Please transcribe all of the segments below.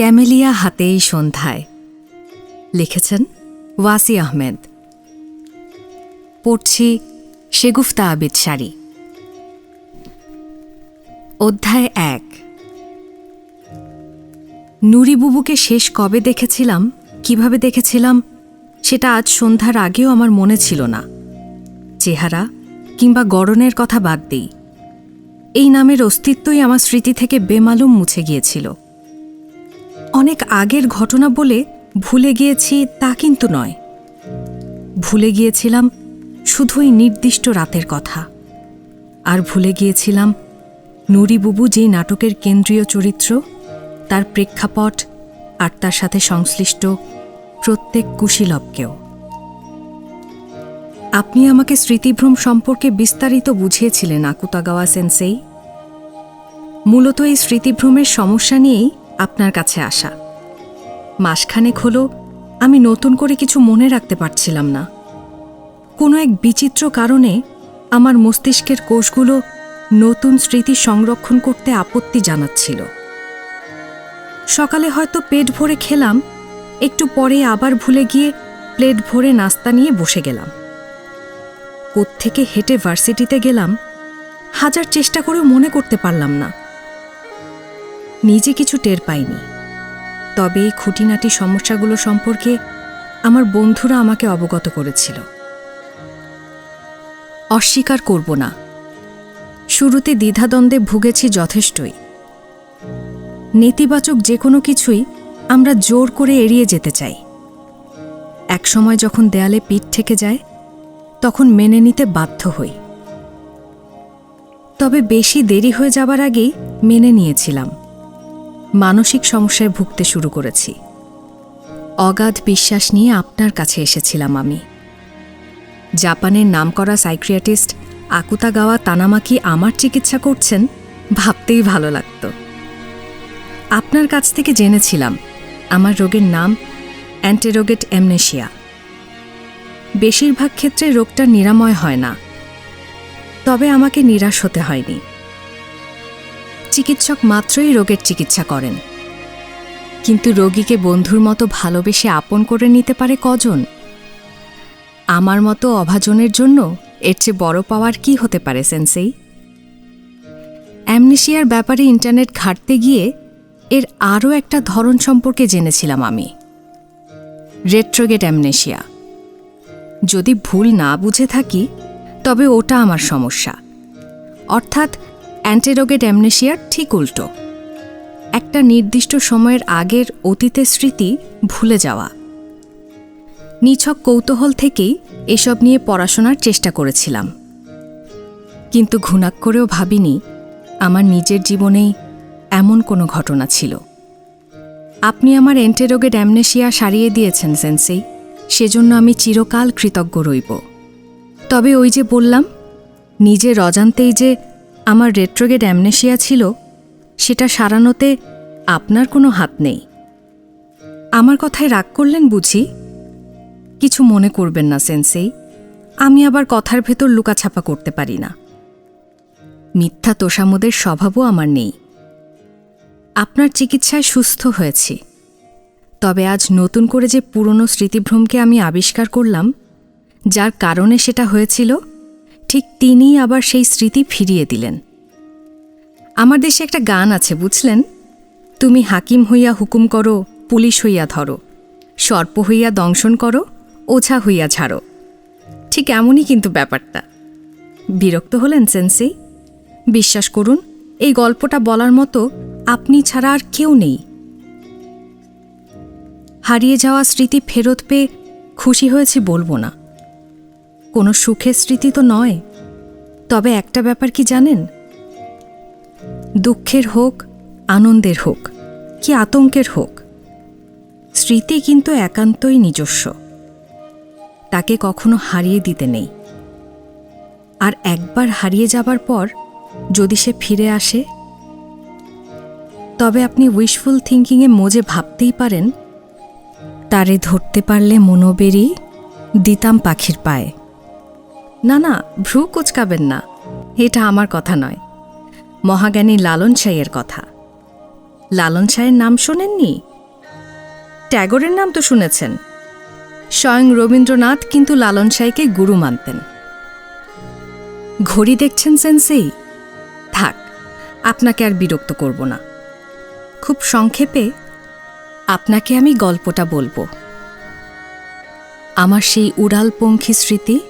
Camellia হাতেই সন্ধ্যায়। লিখেছেন ওয়াসি আহমেদ। পড়ছি শেগুফতা আবিদ শাড়ি অধ্যায় এক। নুরিবুবুকে শেষ কবে দেখেছিলাম, কীভাবে দেখেছিলাম, সেটা আজ সন্ধ্যার আগেও আমার মনে ছিল না। চেহারা কিংবা গড়নের কথা বাদ দিই। এই নামের অস্তিত্বই আমার স্মৃতি থেকে বেমালুম মুছে গিয়েছিল। অনেক আগের ঘটনা বলে ভুলে গিয়েছি তা কিন্তু নয়। ভুলে গিয়েছিলাম শুধুই নির্দিষ্ট রাতের কথা। আর ভুলে গিয়েছিলাম নুরিবুবু যেই নাটকের কেন্দ্রীয় চরিত্র, তার প্রেক্ষাপট আর তার সাথে সংশ্লিষ্ট প্রত্যেক কুশীলবকেও। আপনি আমাকে স্মৃতিভ্রম সম্পর্কে বিস্তারিত বুঝিয়েছিলেন, আকুতাগাওয়া সেন্সেই। মূলত এই স্মৃতিভ্রমের সমস্যা নিয়েই আপনার কাছে আসা। মাসখানেক হলো আমি নতুন করে কিছু মনে রাখতে পারছিলাম না। কোনো এক বিচিত্র কারণে আমার মস্তিষ্কের কোষগুলো নতুন স্মৃতি সংরক্ষণ করতে আপত্তি জানাচ্ছিল। সকালে হয়তো পেট ভরে খেলাম, একটু পরে আবার ভুলে গিয়ে প্লেট ভরে নাস্তা নিয়ে বসে গেলাম। কোত্থেকে হেঁটে ভার্সিটিতে গেলাম, হাজার চেষ্টা করেও মনে করতে পারলাম না। নিজে কিছু টের পাইনি। তবে এই খুঁটিনাটি সমস্যাগুলো সম্পর্কে আমার বন্ধুরা আমাকে অবগত করেছিল। অস্বীকার করব না। শুরুতে দ্বিধাদ্বন্দ্বে ভুগেছি যথেষ্টই। নেতিবাচক যে কোনো কিছুই আমরা জোর করে এড়িয়ে যেতে চাই। একসময় যখন দেয়ালে পিঠ থেকে যায়, তখন মেনে নিতে বাধ্য হই। তবে বেশি দেরি হয়ে যাবার আগেই মেনে নিয়েছিলাম। মানসিক সমস্যায় ভুগতে শুরু করেছি। অগাধ বিশ্বাস নিয়ে আপনার কাছে এসেছিলাম আমি। জাপানের নামকরা সাইক্রিয়াটিস্ট আকুতা আকুতাগাওয়া তানামাকি আমার চিকিৎসা করছেন, ভাবতেই ভালো লাগতো। আপনার কাছ থেকে জেনেছিলাম, আমার রোগের নাম অ্যান্টেরোগেট অ্যামনেশিয়া। বেশিরভাগ ক্ষেত্রে রোগটা নিরাময় হয় না, তবে আমাকে নিরাশ হতে হয়নি। চিকিৎসক মাত্রই রোগের চিকিৎসা করেন। কিন্তু রোগীকে বন্ধুর মতো ভালোবেসে আপন করে নিতে পারে কজন? আমার মতো অভাজনের জন্য এর চেয়ে বড় পাওয়ার কি হতে পারে, সেন্সেই? অ্যামনেশিয়ার ব্যাপারে ইন্টারনেট ঘাঁটতে গিয়ে এর আরও একটা ধরন সম্পর্কে জেনেছিলাম আমি। Retrograde amnesia. যদি ভুল না বুঝে থাকি, তবে ওটা আমার সমস্যা। অর্থাৎ অ্যান্টেরোগেট অ্যামনেশিয়ার ঠিক উল্টো। একটা নির্দিষ্ট সময়ের আগের অতীতের স্মৃতি ভুলে যাওয়া। নিছক কৌতূহল থেকেই এসব নিয়ে পড়াশোনার চেষ্টা করেছিলাম। কিন্তু ঘুণাক করেও ভাবিনি, আমার নিজের জীবনেই এমন কোনো ঘটনা ছিল। আপনি আমার এন্টেরোগেট অ্যামনেশিয়া সারিয়ে দিয়েছেন, সেন্সেই। সেজন্য আমি চিরকাল কৃতজ্ঞ রইব। তবে ওই যে বললাম, নিজের অজান্তেই যে আমার রেট্রোগেড অ্যামনেশিয়া ছিল, সেটা সারানোতে আপনার কোনো হাত নেই। আমার কথায় রাগ করলেন বুঝি? কিছু মনে করবেন না, সেন্সেই। আমি আবার কথার ভেতর লুকাছাপা করতে পারি না। মিথ্যা তোষামোদের স্বভাবও আমার নেই। আপনার চিকিৎসায় সুস্থ হয়েছি। তবে আজ নতুন করে যে পুরনো স্মৃতিভ্রমকে আমি আবিষ্কার করলাম, যার কারণে সেটা হয়েছিল ঠিক তিনিই আবার সেই স্মৃতি ফিরিয়ে দিলেন। আমার দেশে একটা গান আছে, বুঝলেন? তুমি হাকিম হইয়া হুকুম করো, পুলিশ হইয়া ধরো। সর্প হইয়া দংশন করো, ওঝা হইয়া ঝাড়ো। ঠিক এমনই কিন্তু ব্যাপারটা। বিরক্ত হলেন সেন্সি? বিশ্বাস করুন, এই গল্পটা বলার মতো আপনি ছাড়া আর কেউ নেই। হারিয়ে যাওয়া স্মৃতি ফেরত পেয়ে খুশি হয়েছি বলব না। কোনো সুখের স্মৃতি তো নয়। তবে একটা ব্যাপার কি জানেন? দুঃখের হোক, আনন্দের হোক, কি আতঙ্কের হোক, স্মৃতি কিন্তু একান্তই নিজস্ব। তাকে কখনো হারিয়ে দিতে নেই। আর একবার হারিয়ে যাবার পর যদি সে ফিরে আসে, তবে আপনি উইশফুল থিঙ্কিংয়ে মজে ভাবতেই পারেন, তারে ধরতে পারলে মনোবেরি দিতাম পাখির পায়ে। না না, ভ্রু কুচকাবেন না। এটা আমার কথা নয়। মহাজ্ঞানী লালন সাইয়ের কথা। লালন সাইয়ের নাম শোনেননি? ট্যাগরের নাম তো শুনেছেন। স্বয়ং রবীন্দ্রনাথ কিন্তু লালন সাইকে গুরু মানতেন। ঘড়ি দেখছেন সেন্সেই? থাক, আপনাকে আর বিরক্ত করব না। খুব সংক্ষেপে, আপনাকে আমি গল্পটা বলব। আমার সেই উড়ালপঙ্খী স্মৃতি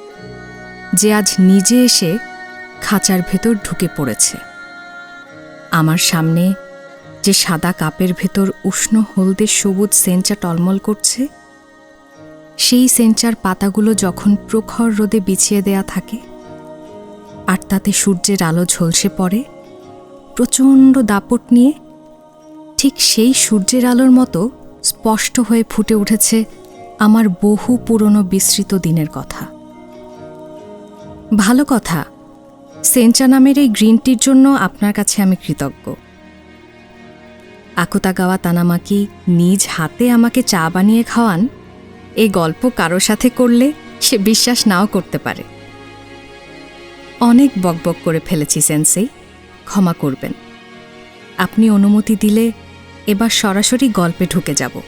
যে আজ নিজে এসে খাঁচার ভেতর ঢুকে পড়েছে। আমার সামনে যে সাদা কাপের ভেতর উষ্ণ হলদে সবুজ সেঞ্চা টলমল করছে, সেই সেঞ্চার পাতাগুলো যখন প্রখর রোদে বিছিয়ে দেয়া থাকে, আর তাতে সূর্যের আলো ঝলসে পড়ে, প্রচণ্ড দাপট নিয়ে ঠিক সেই সূর্যের আলোর মতো স্পষ্ট হয়ে ফুটে উঠেছে আমার বহু পুরনো বিস্তৃত দিনের কথা। ভালো কথা। সেঞ্চা নামের এই গ্রিন টির জন্য আপনার কাছে আমি কৃতজ্ঞ। আকুতাগাওয়া তানামাকি নিজ হাতে আমাকে চা বানিয়ে খাওয়ান? এই গল্প কারও সাথে করলে সে বিশ্বাস নাও করতে পারে। অনেক বকবক করে ফেলেছি সেন্সেই ক্ষমা করবেন। আপনি অনুমতি দিলে এবার সরাসরি গল্পে ঢুকে যাব।